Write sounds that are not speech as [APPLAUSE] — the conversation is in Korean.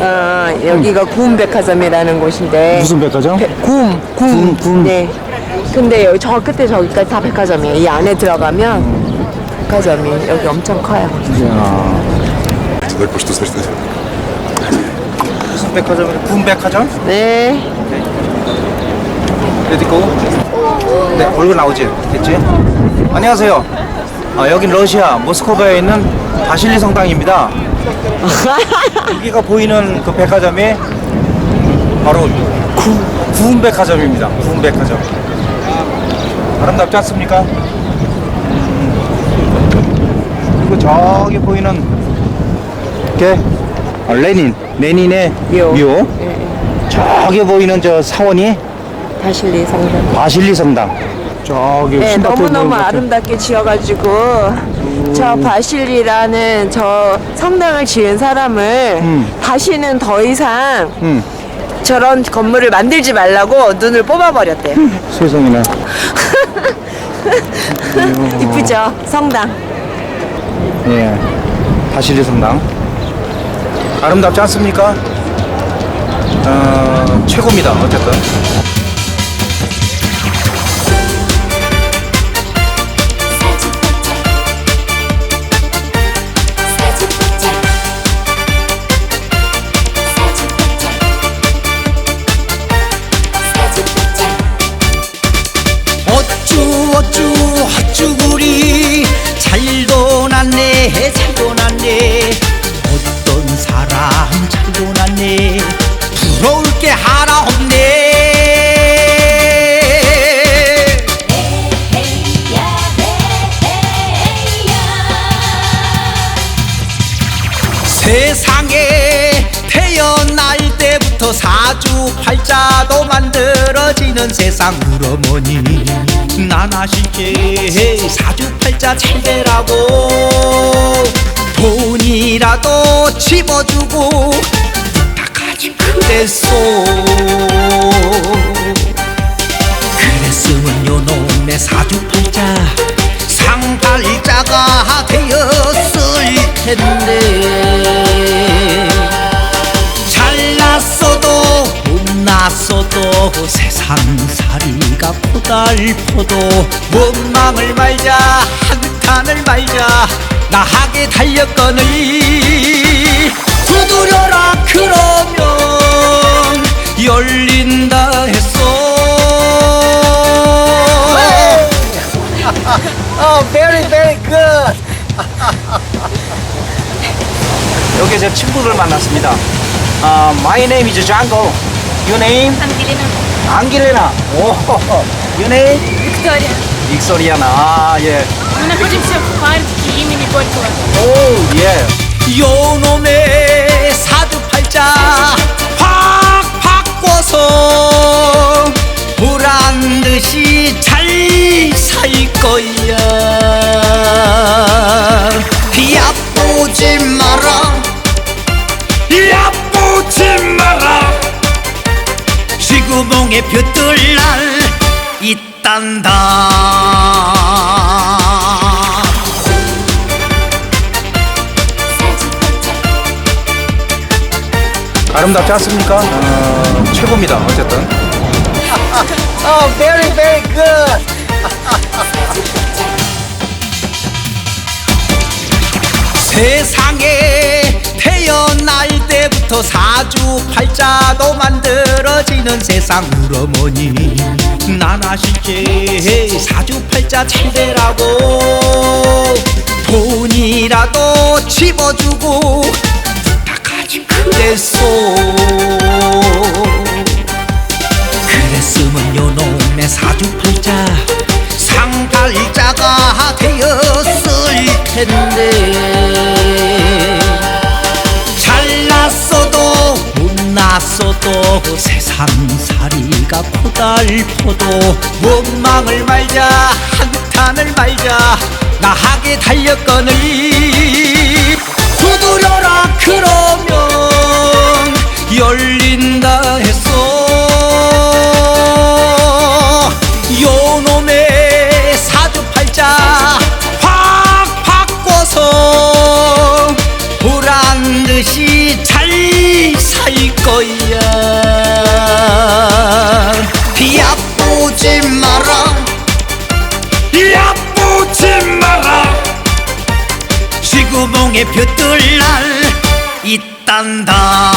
어, 여기가 구운 백화점이라는 곳인데 무슨 백화점? 배, 구움, 구움, 구움, 구움. 네. 근데 여기 저 끝에 저기까지 다 백화점이에요. 이 안에 들어가면 백화점이 여기 엄청 커요. 이야. 무슨 백화점? 군 백화점? 네. 레디고 네, 얼굴 나오지? 네, 됐지? 안녕하세요. 아, 여긴 러시아 모스크바에 있는 바실리 성당입니다. [LAUGHS] 여기가 보이는 그 백화점이 바로 구, 구운 백화점입니다. 구운 백화점. 아름답지 않습니까? 음. 그리고 저기 보이는 게 아, 레닌, 레닌의 묘. 묘. 저기 보이는 저 사원이 바실리 성당. 바실리 성당. 저기 네, 신박해 너무너무 보이는 것 같은- 아름답게 지어가지고 저 바실리라는 저 성당을 지은 사람을 음. 다시는 더 이상 음, 저런 건물을 만들지 말라고 눈을 뽑아버렸대요. 세상에나. [LAUGHS] 이쁘죠? 성당. 예. 바실리 성당. 아름답지 않습니까? 어, 최고입니다. 어쨌든. 때부터 사주 팔자도 만들어지는 세상 우러머니. 나나실게 사주 팔자 잘 되라고. 돈이라도 집어주고 부탁하지 그랬소. 그랬으면 요놈의 사주 팔자 상팔자가 되었을 텐데 세상살이가 고달퍼도 원망을 말자 한탄을 말자 나하게 달렸거늘 두드려라 그러면 열린다 했어 [LAUGHS] 어, very, very good. 여기 제 친구를 만났습니다. 아, my name is Django. Your name? Ангелина. 앙길레나. 오, your name? Виктория. 빅소리아나. 아, 예. Мы находимся в парке имени Горького. 오, 예. 요놈의 사주팔자 볕들 날 있단다 아름답지 않습니까? 어, 최고입니다. 어쨌든. 때부터 사주팔자도 만들어지는 세상 우러머니. 나나실게 사주팔자 잘 되라고. 돈이라도 집어주고 부탁하지 그랬소. 그랬으면 요놈의 사주팔자 상팔자가 되었을 텐데 세상살이가 고달퍼도 원망을 말자 한탄을 말자 나하게 달렸거늘. 두드려라 얕보지 마라. 얕보지 마라. 시구봉에 볕들 날 있단다.